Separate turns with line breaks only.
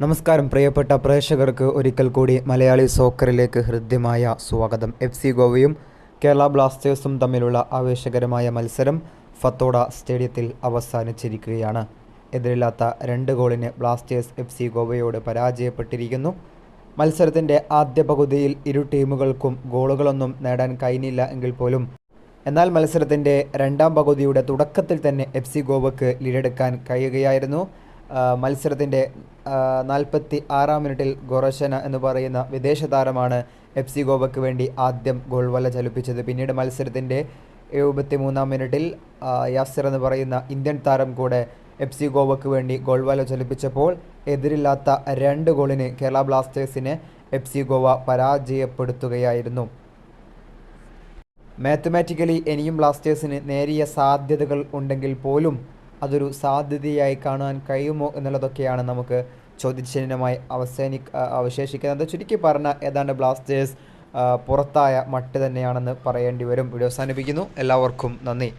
നമസ്കാരം പ്രിയപ്പെട്ട പ്രേക്ഷകർക്ക് ഒരിക്കൽ കൂടി മലയാളി സോക്കറിലേക്ക് ഹൃദ്യമായ സ്വാഗതം. എഫ് സി ഗോവയും കേരള ബ്ലാസ്റ്റേഴ്സും തമ്മിലുള്ള ആവേശകരമായ മത്സരം ഫത്തോഡ സ്റ്റേഡിയത്തിൽ അവസാനിച്ചിരിക്കുകയാണ്. എതിരില്ലാത്ത രണ്ട് ഗോളിന് ബ്ലാസ്റ്റേഴ്സ് എഫ് സി ഗോവയോട് പരാജയപ്പെട്ടിരിക്കുന്നു. മത്സരത്തിന്റെ ആദ്യ പകുതിയിൽ ഇരു ടീമുകൾക്കും ഗോളുകളൊന്നും നേടാൻ കഴിഞ്ഞില്ല എങ്കിൽ പോലും എന്നാൽ മത്സരത്തിന്റെ രണ്ടാം പകുതിയുടെ തുടക്കത്തിൽ തന്നെ എഫ് സി ഗോവയ്ക്ക് ലീഡെടുക്കാൻ കഴിയുകയായിരുന്നു. മത്സരത്തിന്റെ നാൽപ്പത്തി ആറാം മിനിറ്റിൽ ഗൊറശന എന്ന് പറയുന്ന വിദേശ താരമാണ് എഫ് സി ഗോവയ്ക്ക് വേണ്ടി ആദ്യം ഗോൾ വല ചലിപ്പിച്ചത്. പിന്നീട് മത്സരത്തിന്റെ എഴുപത്തി മൂന്നാം മിനിറ്റിൽ യാസർ എന്ന് പറയുന്ന ഇന്ത്യൻ താരം കൂടെ എഫ് സി ഗോവയ്ക്ക് വേണ്ടി ഗോൾ വല ചലിപ്പിച്ചപ്പോൾ എതിരില്ലാത്ത രണ്ട് ഗോളിന് കേരള ബ്ലാസ്റ്റേഴ്സിനെ എഫ് സി ഗോവ പരാജയപ്പെടുത്തുകയായിരുന്നു. മാത്തമാറ്റിക്കലി ഇനിയും ബ്ലാസ്റ്റേഴ്സിന് നേരിയ സാധ്യതകൾ ഉണ്ടെങ്കിൽ പോലും അതൊരു സാധ്യതയായി കാണാൻ കഴിയുമോ എന്നുള്ളതൊക്കെയാണ് നമുക്ക് ചോദ്യചിഹ്നമായി അവസാനി അവശേഷിക്കുന്നത്. ചുരുക്കി പറഞ്ഞ ഏതാണ്ട് ബ്ലാസ്റ്റേഴ്സ് പുറത്തായ മട്ട് തന്നെയാണെന്ന് പറയേണ്ടി വരും. വീഡിയോ അവസാനിപ്പിക്കുന്നു. എല്ലാവർക്കും നന്ദി.